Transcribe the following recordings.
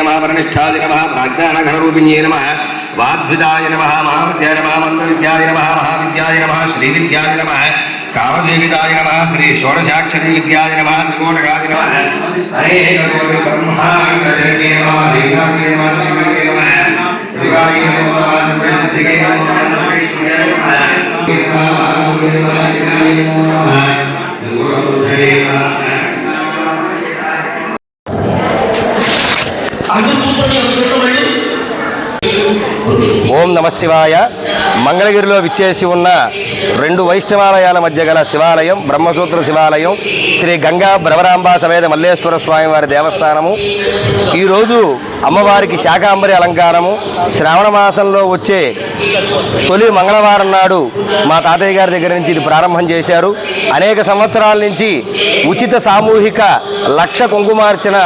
బ్రహ్మవిదే నమ పరనిష్టాది నమ ప్రాజ్ఞానఘనరూపిణ్యే నమ వాద్విదాయ నమ మహావిద్యాయ నమ మంత్రవిద్యాయ నమ మహావిద్యాయ నమ శ్రీవిద్యాయ నమ కామదేవిదాయ నమ శ్రీ షోడశాక్షరీ విద్యాయ నమ త్రికోటగాయ నమ హరే కోటి బ్రహ్మాండే నమ దేవాయ నమ దేవాయ నమ శివాయ నమ ప్రసిద్ధిగే నమ ఓం నమ శివాయ. మంగళగిరిలో విచ్చేసి ఉన్న రెండు వైష్ణవాలయాల మధ్య గల శివాలయం బ్రహ్మసూత్ర శివాలయం శ్రీ గంగా భ్రవరాంబ సమేత మల్లేశ్వర స్వామి వారి దేవస్థానము. ఈరోజు అమ్మవారికి శాకాంబరి అలంకారము. శ్రావణ మాసంలో వచ్చే తొలి మంగళవారం నాడు మా తాతయ్య గారి దగ్గర నుంచి ఇది ప్రారంభం చేశారు. అనేక సంవత్సరాల నుంచి ఉచిత సామూహిక లక్ష కుంకుమార్చన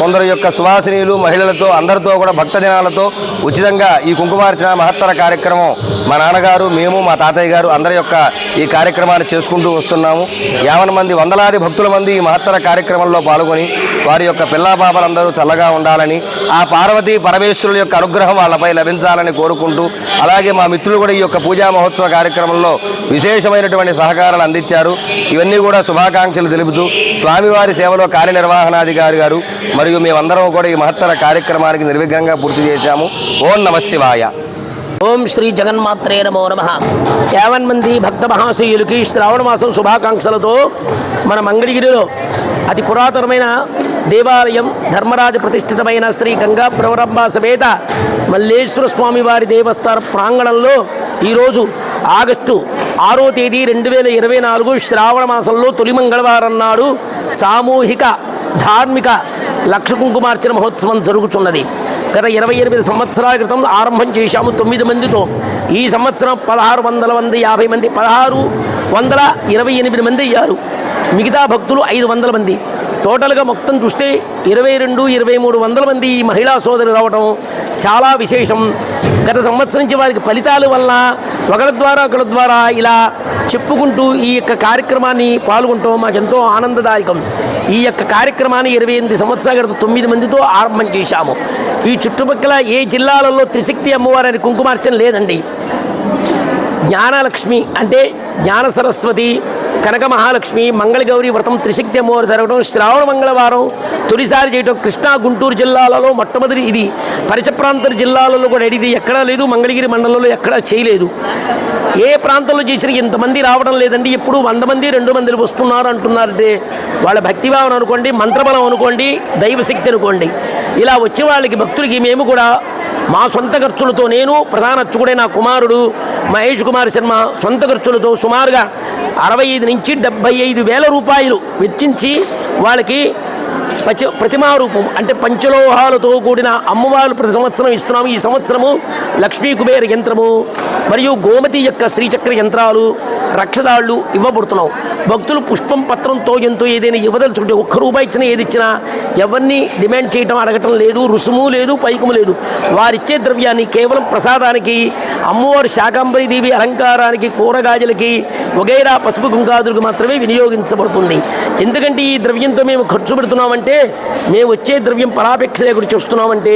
కొందరు యొక్క సువాసినీలు మహిళలతో అందరితో కూడా భక్త జనాలతో ఉచితంగా ఈ కుంకుమార్చన మహత్తర కార్యక్రమం మా నాన్నగారు మేము మా తాతయ్య గారు అందరి యొక్క ఈ కార్యక్రమాన్ని చేసుకుంటూ వస్తున్నాము. యావన మంది వందలాది భక్తుల మంది ఈ మహత్తర కార్యక్రమంలో పాల్గొని వారి యొక్క పిల్లాబాబలందరూ చల్లగా ఉండాలని ఆ పార్వతీ పరమేశ్వరుల యొక్క అనుగ్రహం వాళ్ళపై లభించాలని కోరుకుంటూ అలాగే మా మిత్రులు కూడా ఈ యొక్క పూజా మహోత్సవ కార్యక్రమంలో విశేషమైనటువంటి సహకారాలు అందించారు. ఇవన్నీ కూడా శుభాకాంక్షలు తెలుపుతూ స్వామివారి సేవలో కార్యనిర్వహణాధికారి గారు మరియు మేమందరం కూడా ఈ మహత్తర కార్యక్రమానికి నిర్విఘ్నంగా పూర్తి చేశాము. ఓం నమ శివాయ. ఓం శ్రీ జగన్మాత్రే నమో నమ. యావన్ మంది భక్త మహాశయులకి శ్రావణ మాసం శుభాకాంక్షలతో మన మంగళగిరిలో అతి పురాతనమైన దేవాలయం ధర్మరాజ ప్రతిష్ఠితమైన శ్రీ గంగా ప్రవరంభ సమేత మల్లేశ్వర స్వామివారి దేవస్థాన ప్రాంగణంలో ఈరోజు ఆగస్టు ఆరో తేదీ రెండు వేల ఇరవై నాలుగు శ్రావణ మాసంలో తొలి మంగళవారం నాడు సామూహిక ధార్మిక లక్ష కుంకుమార్చన మహోత్సవం జరుగుతున్నది. గత ఇరవై ఎనిమిది సంవత్సరాల క్రితం ఆరంభం చేశాము తొమ్మిది మందితో. ఈ సంవత్సరం పదహారు వందల మంది యాభై మంది పదహారు వందల ఇరవై ఎనిమిది మంది అయ్యారు. మిగతా భక్తులు ఐదు వందల మంది. టోటల్గా మొత్తం చూస్తే ఇరవై రెండు ఇరవై మూడు వందల మంది ఈ మహిళా సోదరులు రావడం చాలా విశేషం. గత సంవత్సరం నుంచి వారికి ఫలితాల వలన ఒకరి ద్వారా ఒకరి ద్వారా ఇలా చెప్పుకుంటూ ఈ యొక్క కార్యక్రమాన్ని పాల్గొనటం మాకెంతో ఆనందదాయకం. ఈ యొక్క కార్యక్రమాన్ని ఇరవై ఎనిమిది సంవత్సరాల క్రితం తొమ్మిది మందితో ఆరంభం చేశాము. ఈ చుట్టుపక్కల ఏ జిల్లాలలో త్రిశక్తి అమ్మవారి కుంకుమార్చన లేదండి. జ్ఞానలక్ష్మి అంటే జ్ఞాన సరస్వతి కనక మహాలక్ష్మి మంగళగౌరి వ్రతం త్రిశక్తి అమ్మవారు జరగడం శ్రావణ మంగళవారం తొలిసారి చేయడం కృష్ణా గుంటూరు జిల్లాలలో మొట్టమొదటి ఇది. పరిచప్రాంతర జిల్లాలలో కూడా ఇది. ఎక్కడా లేదు మంగళగిరి మండలంలో ఎక్కడా చేయలేదు. ఏ ప్రాంతంలో చేసినా ఇంతమంది రావడం లేదండి. ఇప్పుడు వంద మంది రెండు మంది వస్తున్నారు అంటున్నారంటే వాళ్ళ భక్తిభావం అనుకోండి మంత్రబలం అనుకోండి దైవశక్తి అనుకోండి. ఇలా వచ్చే వాళ్ళకి భక్తులకి మేము కూడా మా సొంత ఖర్చులతో నేను ప్రధాన అర్చకుడే నా కుమారుడు మహేష్ కుమార్ శర్మ సొంత ఖర్చులతో సుమారుగా అరవై ఐదు నుంచి డెబ్బై ఐదు వేల రూపాయలు వెచ్చించి వాళ్ళకి పచ ప్రతిమారూపం అంటే పంచలోహాలతో కూడిన అమ్మవారు ప్రతి సంవత్సరం ఇస్తున్నాము. ఈ సంవత్సరము లక్ష్మీ కుబేర యంత్రము మరియు గోమతి యొక్క శ్రీచక్ర యంత్రాలు రక్షదాళ్ళు ఇవ్వబడుతున్నాం. భక్తులు పుష్పం పత్రంతో ఎంతో ఏదైనా ఇవ్వదలుచుకుంటే ఒక్క రూపాయి ఇచ్చినా ఏది ఇచ్చినా ఎవరిని డిమాండ్ చేయటం అడగటం లేదు రుసుము లేదు పైకము లేదు. వారిచ్చే ద్రవ్యాన్ని కేవలం ప్రసాదానికి అమ్మవారి శాకాంబరి దేవి అలంకారానికి కూరగాయలకి వగైరా పసుపు కుంకాదులకు మాత్రమే వినియోగించబడుతుంది. ఎందుకంటే ఈ ద్రవ్యంతో మేము ఖర్చు పెడుతున్నామంటే మేము వచ్చే ద్రవ్యం పరాపేక్ష గురించి చూస్తున్నామంటే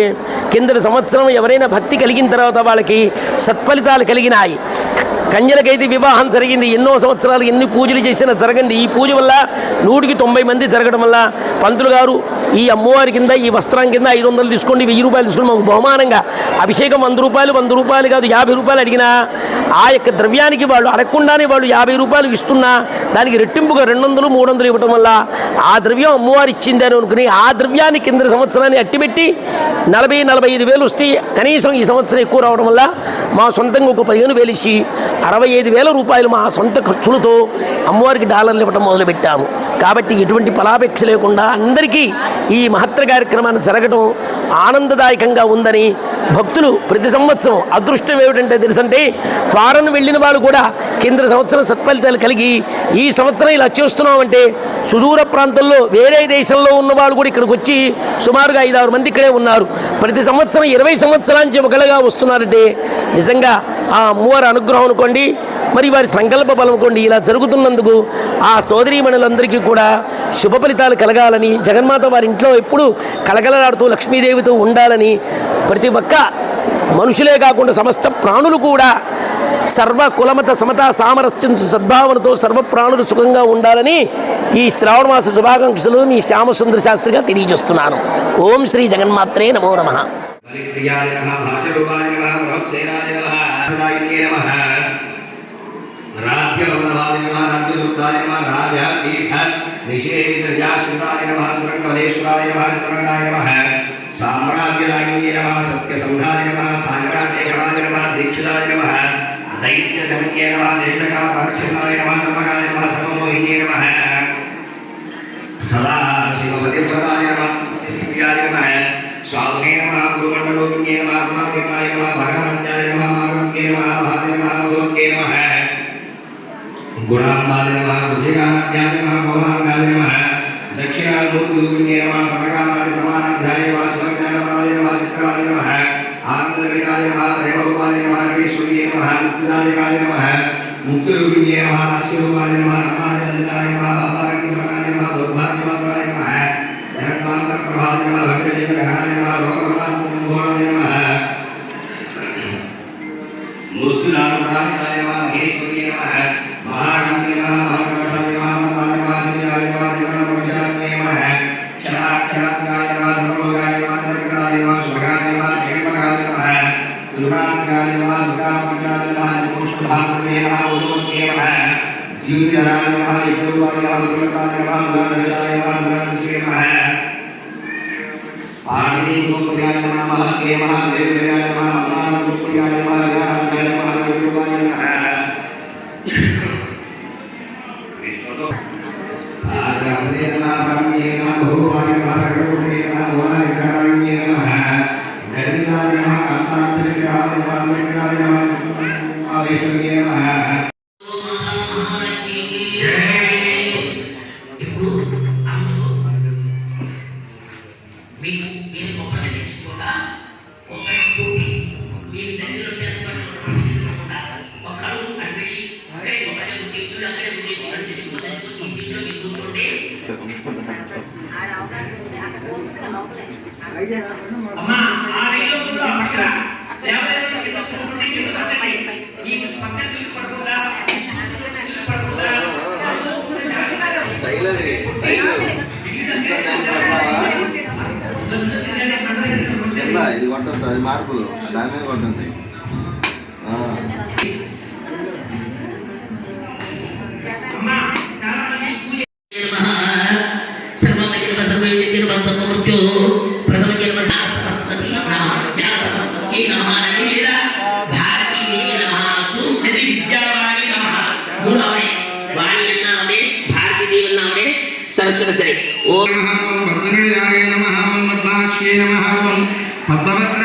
కిందటి సంవత్సరం ఎవరైనా భక్తి కలిగిన తర్వాత వాళ్ళకి సత్ఫలితాలు కలిగినాయి. కన్యలకైతే వివాహం జరిగింది. ఎన్నో సంవత్సరాలు ఎన్ని పూజలు చేసినా జరగండి ఈ పూజ వల్ల నూటికి తొంభై మంది జరగడం వల్ల పంతులు గారు ఈ అమ్మవారి కింద ఈ వస్త్రం కింద ఐదు వందలు తీసుకోండి వెయ్యి రూపాయలు తీసుకోండి మాకు బహుమానంగా అభిషేకం వంద రూపాయలు వంద రూపాయలు కాదు యాభై రూపాయలు అడిగినా ఆ యొక్క ద్రవ్యానికి వాళ్ళు అడగకుండానే వాళ్ళు యాభై రూపాయలు ఇస్తున్నా దానికి రెట్టింపుగా రెండు వందలు మూడు వందలు ఇవ్వడం వల్ల ఆ ద్రవ్యం అమ్మవారు ఇచ్చింది అని అనుకుని ఆ ద్రవ్యాన్ని కింద సంవత్సరాన్ని అట్టిపెట్టి నలభై నలభై ఐదు వేలు వస్తే కనీసం ఈ సంవత్సరం ఎక్కువ రావడం వల్ల మా సొంతంగా ఒక పదిహేను వేలు ఇచ్చి అరవై ఐదు వేల రూపాయలు మా సొంత ఖర్చులతో అమ్మవారికి డాలర్లు ఇవ్వటం మొదలుపెట్టాము. కాబట్టి ఎటువంటి ఫలాపేక్ష లేకుండా అందరికీ ఈ మహత్తర కార్యక్రమాన్ని జరగడం ఆనందదాయకంగా ఉందని భక్తులు ప్రతి సంవత్సరం అదృష్టం ఏమిటంటే తెలుసంటే ఫారెన్ వెళ్ళిన వాళ్ళు కూడా కేంద్ర సంవత్సరం సత్ఫలితాలు కలిగి ఈ సంవత్సరం ఇలా చేస్తున్నామంటే సుదూర ప్రాంతంలో వేరే దేశంలో ఉన్న వాళ్ళు కూడా ఇక్కడికి వచ్చి సుమారుగా ఐదారు మంది ఇక్కడే ఉన్నారు. ప్రతి సంవత్సరం ఇరవై సంవత్సరాల నుంచి ఒకళ్ళగా వస్తున్నారంటే నిజంగా ఆ అమ్మవారి అనుగ్రహం అనుకోండి మరి వారి సంకల్ప బలం అనుకోండి ఇలా జరుగుతున్నందుకు ఆ సోదరీమణులందరికీ కూడా శుభ ఫలితాలు కలగాలని జగన్మాత వారి ఇంట్లో ఎప్పుడు కలకలలాడుతూ లక్ష్మీదేవితో ఉండాలని ప్రతి ఒక్క మనుషులే కాకుండా సమస్త ప్రాణులు కూడా సర్వ కులమత సమత సామరస్యం సద్భావనతో సర్వ ప్రాణులు సుఖంగా ఉండాలని ఈ శ్రావణ మాస శుభాకాంక్షలు మీ శ్యామసుందర శాస్త్రిగా తెలియజేస్తున్నాను. ఓం శ్రీ జగన్మాత్రే నమో నమః. బలిప్రియాయ నమః భాషరూపాయ నమః బృహత్సేనాయ నమః రాజాయ నమః రాజ్యవల్లభాయ నమః రాజ్యదుర్గాయ నమః రాజపీఠ నిషేవితర్యాశ్రితాయ నమః సురంగవలేశ్వరాయ నమః చతురంగాయ నమః సామ్రాజ్యరాయ నమః సత్యసౌధాయ నమః సాగరాదేశరాయ నమః దీక్షితాయ నమః దైత్యసంఖ్యే నమః దేశకాపరక్షణాయ నమః సమగాయ నమః సమమోహిన్యే నమః సదా శివపతివ్రతాయ నమః పృథివ్యాయ నమః స్వామినే నమః గురుమండలోకిన్యే నమః గుణాధిపాయ నమః భగవంతాయ నమః మారుణ్యే నమః మహాదే నమః మధోక్యే నమః గుణాంబాయ నమః బుద్ధిగానాధ్యాయ నమః భవనాంగాయ నమః దక్షిణామూర్తిగురుణ్యే నమః సమగానాది సమానాధ్యాయ నమః శివజ్ఞానపరాయ నమః చిత్రాయ నమః ఆనందగిరికాయ నమః ప్రేమరూపాయ నమః ఈశ్వర్యే నమః ముక్తిదాయకాయ నమః ముక్తిరూపిణ్యే నమః నస్యరూపాయ నమః రమాయ నందితాయ నమః బాబారంకితమనాయ నమః దౌర్భాగ్యవంతాయ నమః జగద్వాంతరప్రభాయ నమః భక్తజనగణాయ నమః లోకప్రభాంతజంభోరాయ నమః మూర్తిదానప్రాణికాయ నమః మహేశ్వర్యే నమః మహాగణ్యే నమః మహాకలశాయ నమః మహాయ నమః దివ్యాయ నమః దివ్యనమోచాన్యే నమః క్షరాక్షరాత్మకాయ నమః సర్వలోకాయ నమః జగత్కాయ నమః శుభగాయ నమః జగన్మగాయ నమః దుర్గాయ నమః దుర్గాపంచాయ నమః జిపుష్పభాగ్యే నమః ఉదోత్యే నమః జీవితాయ నమః యజ్ఞరూపాయ నమః దుర్గాయ నమః దుర్గాయ నమః దుర్గాయ నమః పాణినిగోప్రియాయ నమః మహత్యే నమః దేవ్యాయ నమః అమలానగోప్రియాయ నమః యాజ్ఞాయ నమః యోగాయ నమః విశ్వతో టైలర్ టైలర్. ఇది కొట్టదు అది మార్పులు. దాని మీద కొట్టండి Faltaba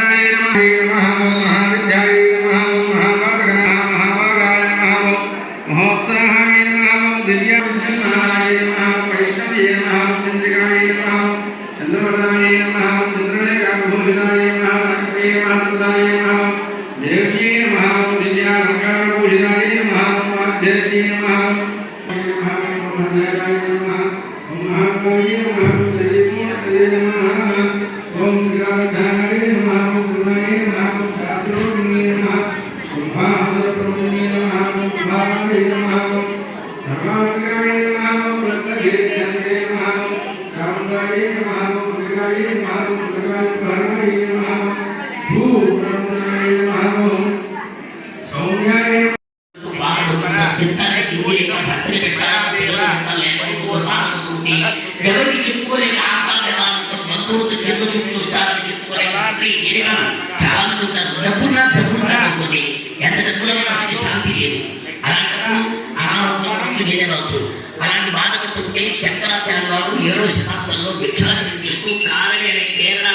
అనారోగ్యం ఖర్చు లేదనవచ్చు అలాంటి బాధపడుతుంటే శంకరాచార్య వారు ఏడో శతాబ్దంలో భిక్షాచరణ చేస్తూ కాలడి అనే కేరళ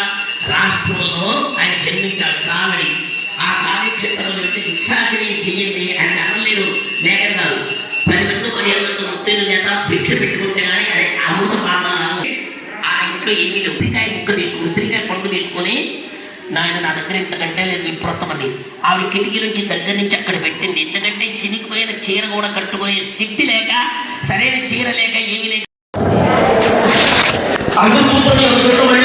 రాష్ట్రంలో ఆయన జన్మించాడు కాలడి ఆ కార్యక్షేత్రంలో పెట్టి భిక్షాచరణ చెయ్యండి అని అనలేదు లేకన్నారు పది మంది పదిహేను మంది ముత్తైదు చేత భిక్ష పెట్టుకుంటే కానీ అది అమృత పాఠాలను ఆ ఇంట్లో ఎన్ని ఉసిరికాయ ముక్క తీసుకుని ఉసిరికాయ పండు తీసుకొని నాయన నా దగ్గర ఇంతకంటే లేదు విప్రోత్తమని ఆవిడ కిటికీ నుంచి దగ్గర నుంచి అక్కడ పెట్టింది. ఎందుకంటే కట్టుకునేది చీర కూడా కట్టుకునే శక్తి లేక సరైన చీర లేక ఏమీ లేక అందరూ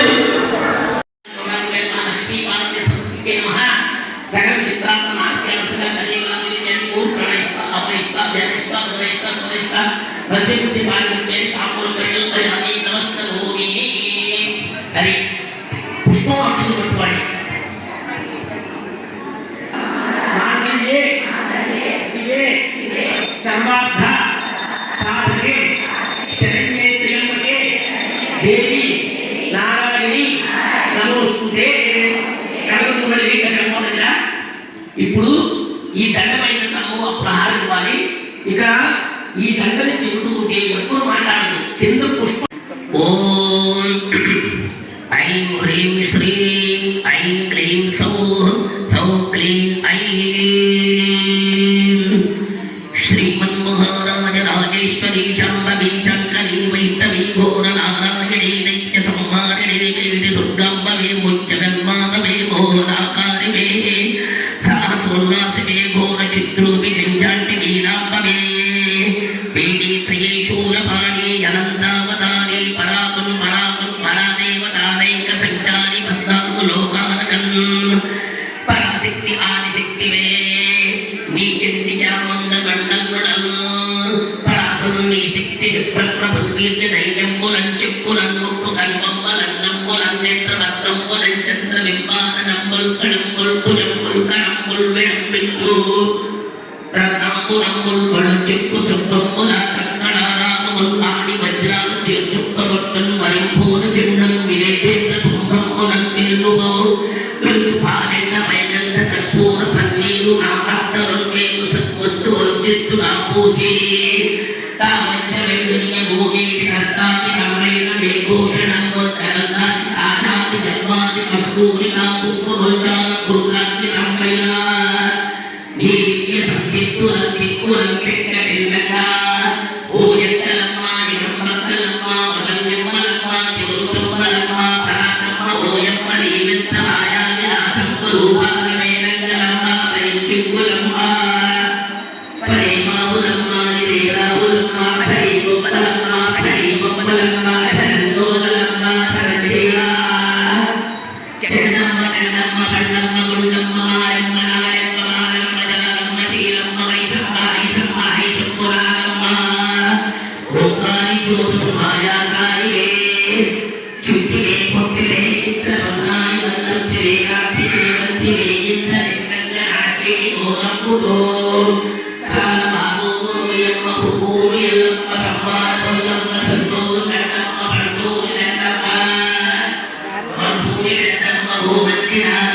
ఐం హ్రీం శ్రీం ఐం క్లీం సౌ సౌ క్లీం ఐం. శ్రీమన్మహారాజ రాజేశ్వరి శాంభవి చక్కలి వైష్ణవి ఘోర నారాయణి దైత్య సంహారిణి వేడి దుర్గాంబవి జగన్మాతవే మోహనాకారివే సాహసోల్లాసివే ఘోర చిద్రూపి జంజాంటి నీలాంబవే వేడి త్రియే రకాకు రంగులు పడు చెప్పు చుట్టముల కంకణారాములు ఆడి వజ్రాలు చేర్చుక్కబొట్టను మరింపోను చిన్నం వినేపేంద కుంభముల మేలుగోరు లంచు పాలెండ వైనంద కర్పూర పన్నీరు నా భక్త రంగేలు సద్వస్తు వంశిత్తు నా పూసే. Yeah.